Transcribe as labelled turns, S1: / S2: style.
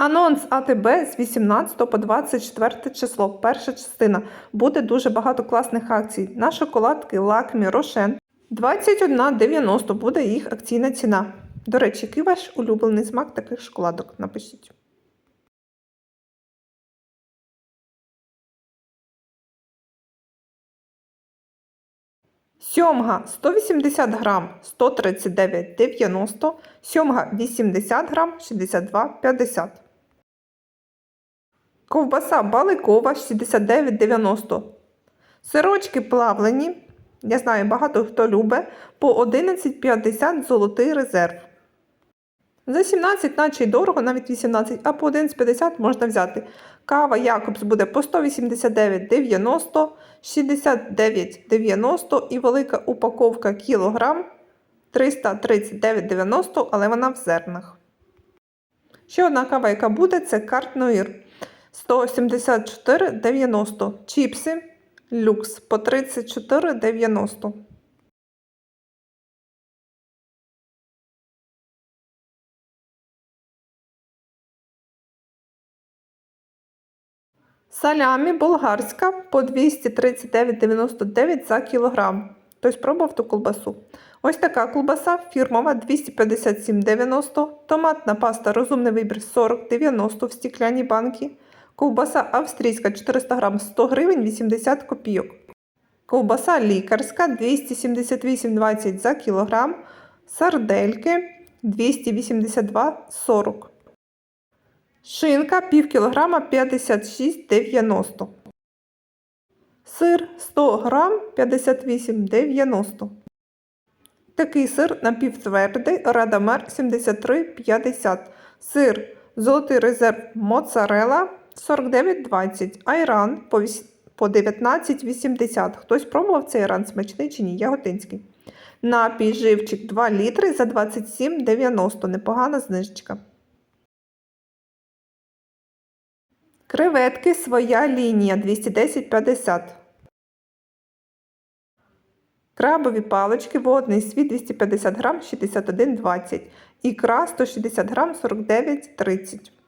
S1: Анонс АТБ з 18 по 24 число, перша частина. Буде дуже багато класних акцій. На шоколадки Лакмі Рошен 21,90 буде їх акційна ціна. До речі, який ваш улюблений смак таких шоколадок? Напишіть. Сьомга 180 грам 139,90, сьомга 80 грам 62,50. Ковбаса баликова 69,90. Сирочки плавлені. Я знаю, багато хто любить, по 11,50 золотий резерв. За 17, наче й дорого, навіть 18, а по 11,50 можна взяти. Кава Якобс буде по 189,90, 69,90 і велика упаковка кілограм 339,90, але вона в зернах. Ще одна кава, яка буде, це картноїр. 184,90. Чіпси люкс по 34,90. Салямі болгарська по 239,99 за кілограм. Хтось пробував ту колбасу. Ось така колбаса фірмова 257,90, томатна паста розумний вибір 40,90 в стекляній банки. Ковбаса австрійська 400 грам 100 гривень 80 копійок. Ковбаса лікарська 278,20 за кілограм. Сардельки 282,40. Шинка пів кілограма 56,90. Сир 100 грам 58,90. Такий сир напівтвердий Радамер 73,50. Сир Золотий резерв моцарела 49,20. Айран по по 19,80. Хтось пробував цей айран смачний чи ні? Яготинський. Напій живчик 2 літри за 27,90. Непогана знижечка. Креветки своя лінія 210,50. Крабові палички водний світ 250 грам 61,20. Ікра 160 грам 49,30.